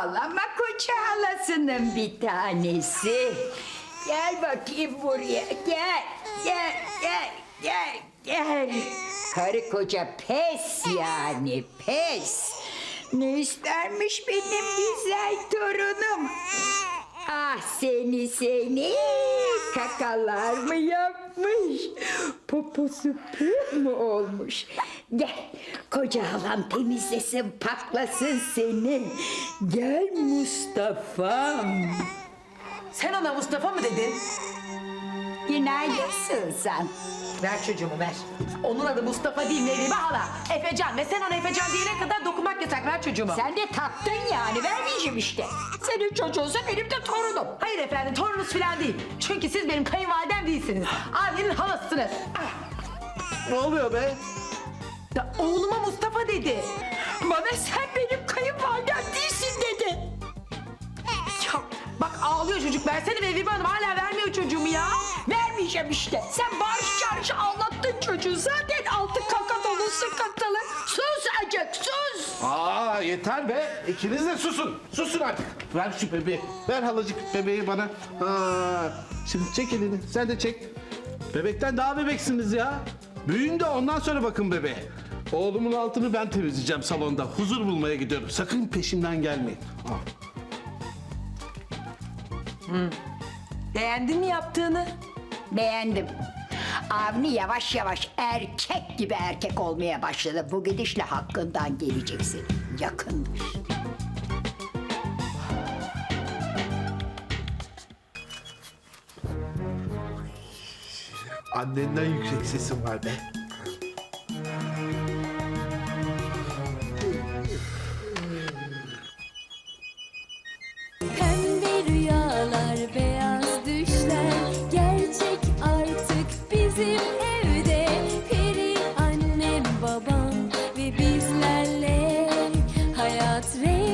Ağlama koca halasının bir tanesi. Gel bakayım buraya. Gel, gel, gel, gel, gel. Karı koca pes yani pes. Ne istermiş benim güzel torunum? Ah seni seni kakalar mı yapmış? Poposu pür mü olmuş? Gel koca halam temizlesin paklasın seni. Gel Mustafa'm. Sen ona Mustafa mı dedin? Günaydın sen. Ver çocuğumu ver. Onun adı Mustafa değil Neribe hala. Efecan ve sen ona Efecan diyene kadar dokunmak yasak. Ver çocuğumu. Sen de taktın yani vermeyeceğim işte. Senin çocuğunsa benim de torunum. Hayır efendim torununuz falan değil. Çünkü siz benim kayınvalidem değilsiniz. Abimin halasısınız. Ah, Ne oluyor be? ya oğluma Mustafa dedi. Versene Vivi Hanım. Hala vermiyor çocuğumu ya. Vermeyeceğim işte. Sen bağış çağrışı anlattın çocuğu. Zaten altı kaka dolu sıkıntılı. Sus acık sus. Aa yeter be. İkiniz de susun. Susun artık. Ver şu bebeği. Ver halacık bebeği bana. Ha, şimdi çek elini. Sen de çek. Bebekten daha bebeksiniz ya. Büyüyün de ondan sonra bakın bebeğe. Oğlumun altını ben temizleyeceğim salonda. Huzur bulmaya gidiyorum. Sakın peşimden gelmeyin. Al. Beğendin mi yaptığını? Beğendim. Avni yavaş yavaş erkek gibi erkek olmaya başladı. Bu gidişle hakkından geleceksin. Yakındır. Annenden yüksek sesin var be. God's rain.